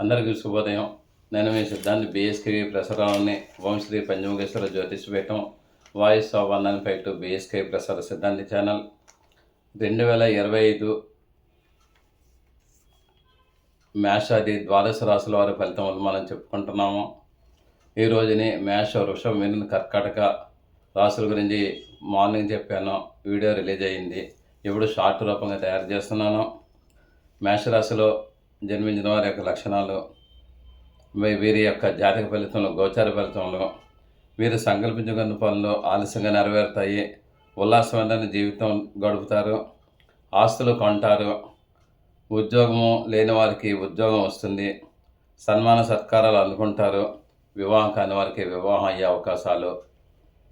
అందరికీ శుభోదయం. నేను మీ సిద్ధాంతి BSK ప్రసారాలని Omshri Panchamukheshwara Jyotish Peetham voice of one nine five two BSK Prasara Siddhanti channel. రెండు వేల ఇరవై ఐదు మేషాది ద్వాదశ రాశుల వారి ఫలితములు మనం చెప్పుకుంటున్నాము. ఈ రోజుని మేష వృషభ మిథున కర్కాటక రాశుల గురించి మార్నింగ్ చెప్పాను. వీడియో రిలీజ్ అయ్యింది ఇప్పుడు షార్ట్ రూపంగా తయారు చేస్తున్నాను. మేషరాశిలో జన్మించిన వారి యొక్క లక్షణాలు వీరి యొక్క జాతక ఫలితంలో గోచార ఫలితంలో వీరు సంకల్పించుకున్న పనులు ఆలస్యంగా నెరవేరుతాయి. ఉల్లాసమైన జీవితం గడుపుతారు. ఆస్తులు కొంటారు. ఉద్యోగము లేని వారికి ఉద్యోగం వస్తుంది. సన్మాన సత్కారాలు అందుకుంటారు. వివాహం కాని వారికి వివాహం అయ్యే అవకాశాలు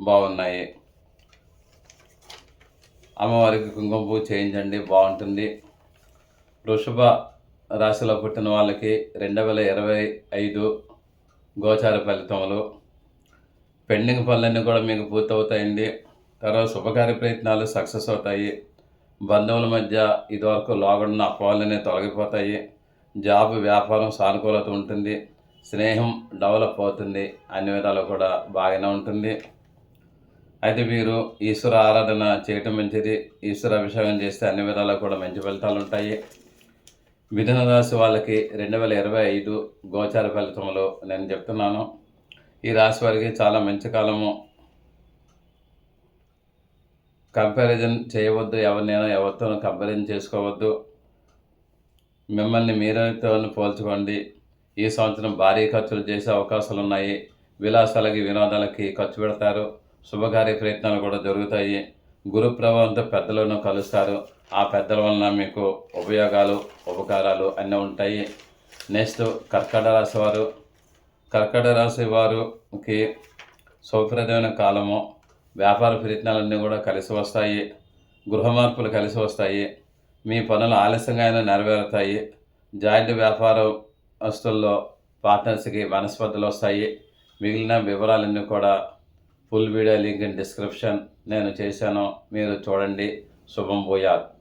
బాగున్నాయి. అమ్మవారికి కుంకుమ పువ్వు చేయించండి. బాగుంటుంది. వృషభ రాశిలో పుట్టిన వాళ్ళకి రెండు వేల ఇరవై ఐదు గోచార ఫలితములు. పెండింగ్ పనులన్నీ కూడా మీకు పూర్తవుతాయండి. తర్వాత శుభకార్య ప్రయత్నాలు సక్సెస్ అవుతాయి. బంధువుల మధ్య ఇదివరకు లోగడున్న అపోహలన్నీ తొలగిపోతాయి. జాబ్ వ్యాపారం సానుకూలత ఉంటుంది. స్నేహం డెవలప్ అవుతుంది. అన్ని విధాలు కూడా బాగానే ఉంటుంది. అయితే మీరు ఈశ్వర ఆరాధన చేయటం మంచిది. ఈశ్వర అభిషేకం చేస్తే అన్ని విధాలు కూడా మంచి ఫలితాలు ఉంటాయి. మిథున రాశి వాళ్ళకి రెండు వేల ఇరవై ఐదు గోచార ఫలితంలో నేను చెప్తున్నాను. ఈ రాశి వారికి చాలా మంచి కాలము. కంపారిజన్ చేయవద్దు ఎవరినైనా ఎవరితోనూ కంపారిజన్ చేసుకోవద్దు. మిమ్మల్ని మీరతో పోల్చుకోండి. ఈ సంవత్సరం భారీ ఖర్చులు చేసే అవకాశాలు ఉన్నాయి. విలాసాలకి వినోదాలకి ఖర్చు పెడతారు. శుభకార్య ప్రయత్నాలు కూడా జరుగుతాయి. గురు ప్రభావంతో పెద్దలను కలుస్తారు. ఆ పెద్దల వలన మీకు ఉపయోగాలు ఉపకారాలు అన్నీ ఉంటాయి. నెక్స్ట్ కర్కట రాశి వారు. కర్కట రాశి వారికి శుభప్రదమైన కాలము. వ్యాపార ప్రయత్నాలన్నీ కూడా కలిసి వస్తాయి. గృహ మార్పులు కలిసి వస్తాయి. మీ పనులు ఆలస్యంగా అయినా నెరవేరుతాయి. జాయింట్ వ్యాపార వస్తుల్లో పార్ట్నర్స్కి మనస్పర్ధలు వస్తాయి. మిగిలిన వివరాలన్నీ కూడా full video link in description నేను చేశాను. మీరు చూడండి. శుభం భూయాత్.